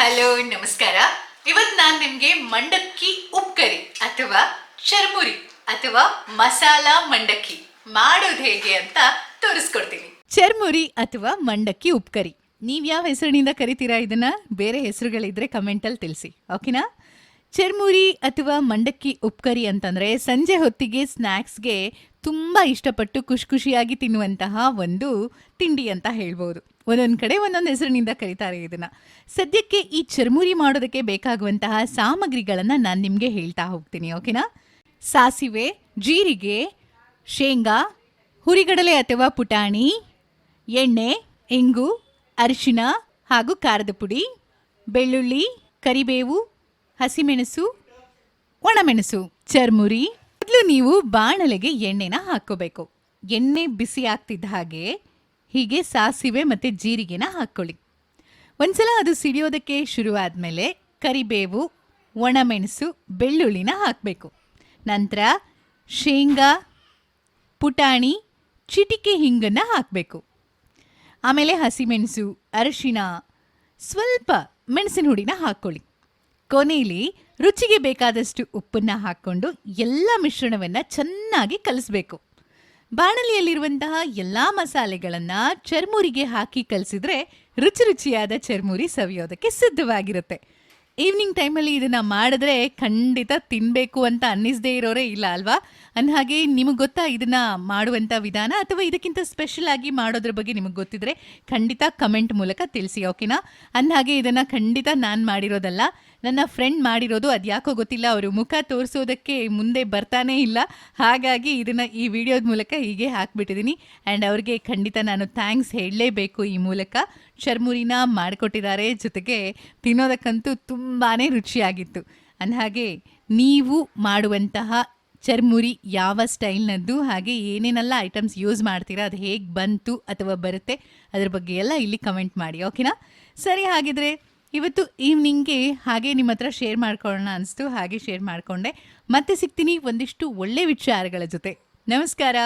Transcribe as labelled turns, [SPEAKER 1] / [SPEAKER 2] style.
[SPEAKER 1] Hello, ನಮಸ್ಕಾರ. ಇವತ್ತು ನಾನು ನಿಮಗೆ ಮಂಡಕ್ಕಿ ಉಪ್ಕರಿ ಅಥವಾ ಚರ್ಮುರಿ ಅಥವಾ ಮಸಾಲಾ ಮಂಡಕ್ಕಿ ಮಾಡೋದು ಹೇಗೆ ಅಂತ ತೋರಿಸ್ಕೊಡ್ತೀನಿ. ಚರ್ಮುರಿ ಅಥವಾ ಮಂಡಕ್ಕಿ ಉಪ್ಕರಿ. ನೀವು ಯಾವ ಹೆಸರಿನಿಂದ ಕರಿತೀರಾ ಇದನ್ನ? ಬೇರೆ ಹೆಸರುಗಳಿದ್ರೆ ಕಮೆಂಟಲ್ಲಿ ತಿಳಿಸಿ. ಓಕೆನಾ ಚರ್ಮುರಿ ಅಥವಾ ಮಂಡಕ್ಕಿ ಉಪ್ಕರಿ ಅಂತಂದ್ರೆ ಸಂಜೆ ಹೊತ್ತಿಗೆ ಸ್ನ್ಯಾಕ್ಸ್ಗೆ ತುಂಬ ಇಷ್ಟಪಟ್ಟು ಖುಷಿ ಖುಷಿಯಾಗಿ ತಿನ್ನುವಂತಹ ಒಂದು ತಿಂಡಿ ಅಂತ ಹೇಳ್ಬೋದು. ಒಂದೊಂದು ಕಡೆ ಒಂದೊಂದು ಹೆಸರಿನಿಂದ ಕರೀತಾರೆ ಇದನ್ನ. ಸದ್ಯಕ್ಕೆ ಈ ಚರ್ಮುರಿ ಮಾಡೋದಕ್ಕೆ ಬೇಕಾಗುವಂತಹ ಸಾಮಗ್ರಿಗಳನ್ನ ನಾನು ನಿಮಗೆ ಹೇಳ್ತಾ ಹೋಗ್ತೀನಿ, ಓಕೆನಾ? ಸಾಸಿವೆ, ಜೀರಿಗೆ, ಶೇಂಗಾ, ಹುರಿಗಡಲೆ ಅಥವಾ ಪುಟಾಣಿ, ಎಣ್ಣೆ, ಇಂಗು ಅರಿಶಿನ ಹಾಗೂ ಖಾರದ ಪುಡಿ, ಬೆಳ್ಳುಳ್ಳಿ, ಕರಿಬೇವು ಹಸಿಮೆಣಸು, ಒಣಮೆಣಸು, ಚರ್ಮುರಿ. ಮೊದಲು ನೀವು ಬಾಣಲೆಗೆ ಎಣ್ಣೆನ ಹಾಕೋಬೇಕು ಎಣ್ಣೆ ಬಿಸಿ ಆಗ್ತಿದ್ದ ಹಾಗೆ ಹೀಗೆ ಸಾಸಿವೆ ಮತ್ತು ಜೀರಿಗೆನ ಹಾಕ್ಕೊಳ್ಳಿ. ಒಂದ್ಸಲ ಅದು ಸಿಡಿಯೋದಕ್ಕೆ ಶುರುವಾದ್ಮೇಲೆ ಕರಿಬೇವು, ಒಣಮೆಣಸು, ಬೆಳ್ಳುಳ್ಳಿನ ಹಾಕಬೇಕು. ನಂತರ ಶೇಂಗಾ, ಪುಟಾಣಿ, ಚಿಟಿಕೆ ಹಿಂಗನ್ನು ಹಾಕಬೇಕು. ಆಮೇಲೆ ಹಸಿಮೆಣಸು ಅರಿಶಿನ ಸ್ವಲ್ಪ ಮೆಣಸಿನ ಹುಡಿನ ಹಾಕ್ಕೊಳ್ಳಿ. ಕೊನೆಯಲ್ಲಿ ರುಚಿಗೆ ಬೇಕಾದಷ್ಟು ಉಪ್ಪನ್ನು ಹಾಕ್ಕೊಂಡು ಎಲ್ಲ ಮಿಶ್ರಣವನ್ನು ಚೆನ್ನಾಗಿ ಕಲಿಸ್ಬೇಕು. ಬಾಣಲಿಯಲ್ಲಿರುವಂತಹ ಎಲ್ಲ ಮಸಾಲೆಗಳನ್ನು ಚರ್ಮುರಿಗೆ ಹಾಕಿ ಕಲಿಸಿದ್ರೆ ರುಚಿ ರುಚಿಯಾದ ಚರ್ಮುರಿ ಸವಿಯೋದಕ್ಕೆ ಸಿದ್ಧವಾಗಿರುತ್ತೆ. ಈವ್ನಿಂಗ್ ಟೈಮಲ್ಲಿ ಇದನ್ನ ಮಾಡಿದ್ರೆ ಖಂಡಿತ ತಿನ್ನಬೇಕು ಅಂತ ಅನ್ನಿಸದೇ ಇರೋರೇ ಇಲ್ಲ ಅಲ್ವಾ? ಅಂದಹಾಗೆ ನಿಮಗೆ ಗೊತ್ತಾ ಇದನ್ನ ಮಾಡುವಂಥ ವಿಧಾನ? ಅಥವಾ ಇದಕ್ಕಿಂತ ಸ್ಪೆಷಲ್ ಆಗಿ ಮಾಡೋದ್ರ ಬಗ್ಗೆ ನಿಮಗೆ ಗೊತ್ತಿದ್ರೆ ಖಂಡಿತ ಕಮೆಂಟ್ ಮೂಲಕ ತಿಳಿಸಿ ಓಕೆನಾ ಅಂದಹಾಗೆ ಇದನ್ನ ಖಂಡಿತ ನಾನು ಮಾಡಿರೋದಲ್ಲ. ನನ್ನ ಫ್ರೆಂಡ್ ಮಾಡಿರೋದು ಅದ್ಯಾಕೋ ಗೊತ್ತಿಲ್ಲ. ಅವರು ಮುಖ ತೋರಿಸೋದಕ್ಕೆ ಮುಂದೆ ಬರ್ತಾನೇ ಇಲ್ಲ. ಹಾಗಾಗಿ ಇದನ್ನ ಈ ವಿಡಿಯೋದ ಮೂಲಕ ಹೀಗೆ ಹಾಕ್ಬಿಟ್ಟಿದ್ದೀನಿ ಆ್ಯಂಡ್ ಅವ್ರಿಗೆ ಖಂಡಿತ ನಾನು ಥ್ಯಾಂಕ್ಸ್ ಹೇಳಲೇಬೇಕು ಈ ಮೂಲಕ. ಚರ್ಮುರಿನ ಮಾಡಿಕೊಟ್ಟಿದ್ದಾರೆ. ಜೊತೆಗೆ ತಿನ್ನೋದಕ್ಕಂತೂ ತುಂಬಾ ರುಚಿಯಾಗಿತ್ತು. ಅಂದಹಾಗೆ ನೀವು ಮಾಡುವಂತಹ ಚರ್ಮುರಿ ಯಾವ ಸ್ಟೈಲ್ನದ್ದು, ಹಾಗೆ ಏನೇನೆಲ್ಲ ಐಟಮ್ಸ್ ಯೂಸ್ ಮಾಡ್ತೀರಾ, ಅದು ಹೇಗೆ ಬಂತು ಅಥವಾ ಬರುತ್ತೆ, ಅದ್ರ ಬಗ್ಗೆ ಎಲ್ಲ ಇಲ್ಲಿ ಕಮೆಂಟ್ ಮಾಡಿ ಓಕೆನಾ ಸರಿ ಹಾಗಿದ್ರೆ ಇವತ್ತು ಈವ್ನಿಂಗ್ಗೆ ಹಾಗೆ ನಿಮ್ಮ ಹತ್ರ ಶೇರ್ ಮಾಡ್ಕೊಳ್ಳೋಣ ಅನಿಸ್ತು, ಹಾಗೆ ಶೇರ್ ಮಾಡಿಕೊಂಡೆ. ಮತ್ತೆ ಸಿಗ್ತೀನಿ ಒಂದಿಷ್ಟು ಒಳ್ಳೆ ವಿಚಾರಗಳ ಜೊತೆ. ನಮಸ್ಕಾರ.